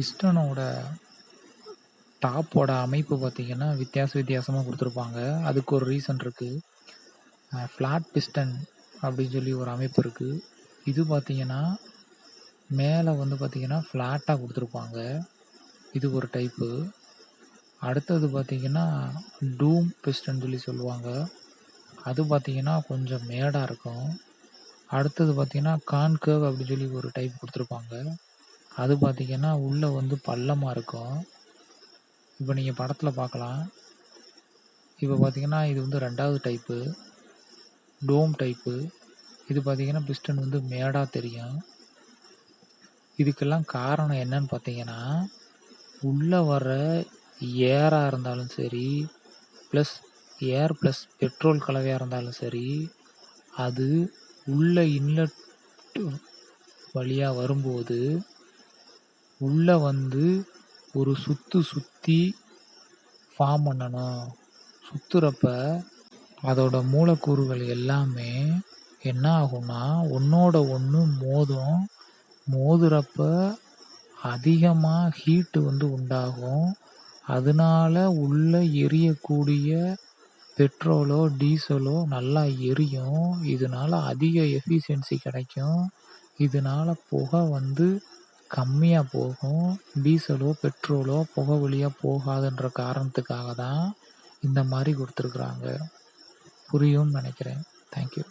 பிஸ்டனோட டாப்போட அமைப்பு பார்த்தீங்கன்னா வித்தியாச வித்தியாசமாக கொடுத்துருப்பாங்க. அதுக்கு ஒரு ரீசன் இருக்குது ஃப்ளாட் பிஸ்டன் அப்படின்னு சொல்லி ஒரு அமைப்பு இருக்குது இது பார்த்திங்கன்னா மேலே வந்து பார்த்தீங்கன்னா ஃப்ளாட்டாக கொடுத்துருப்பாங்க. இது ஒரு டைப்பு அடுத்தது பார்த்தீங்கன்னா டூம் பிஸ்டன் சொல்லி சொல்லுவாங்க. அது பார்த்தீங்கன்னா கொஞ்சம் மேடாக இருக்கும். அடுத்தது பார்த்திங்கன்னா கான்கர்வ் அப்படின்னு சொல்லி ஒரு டைப் கொடுத்துருப்பாங்க. அது பார்த்தீங்கன்னா உள்ளே வந்து பள்ளமாக இருக்கும். இப்போ நீங்கள் படத்தில் பார்க்கலாம் இப்போ பார்த்தீங்கன்னா இது வந்து ரெண்டாவது டைப்பு டோம் டைப்பு இது பார்த்தீங்கன்னா பிஸ்டன் வந்து மேடாக தெரியும். இதுக்கெல்லாம் காரணம் என்னன்னு பார்த்தீங்கன்னா உள்ளே வர ஏராக இருந்தாலும் சரி ப்ளஸ் ஏர் ப்ளஸ் பெட்ரோல் கலவையாக இருந்தாலும் சரி அது உள்ள இன்லெட் வழியாக வரும்போது உள்ளே வந்து ஒரு சுற்று சுற்றி ஃபார்ம் பண்ணணும். சுற்றுறப்ப அதோட மூலக்கூறுகள் எல்லாமே என்ன ஆகும்னா ஒன்றோட ஒன்று மோதும். மோதுறப்ப அதிகமாக ஹீட்டு வந்து உண்டாகும். அதனால உள்ள எரியக்கூடிய பெட்ரோலோ டீசலோ நல்லா எரியும். இதனால அதிக எஃபிஷியன்சி கிடைக்கும். இதனால புகை வந்து கம்மியாக போகும். டீசலோ பெட்ரோலோ புகை வழியாக போகாதுன்ற காரணத்துக்காக தான் இந்த மாதிரி கொடுத்துருக்குறாங்க. புரியும்னு நினைக்கிறேன். தேங்க்யூ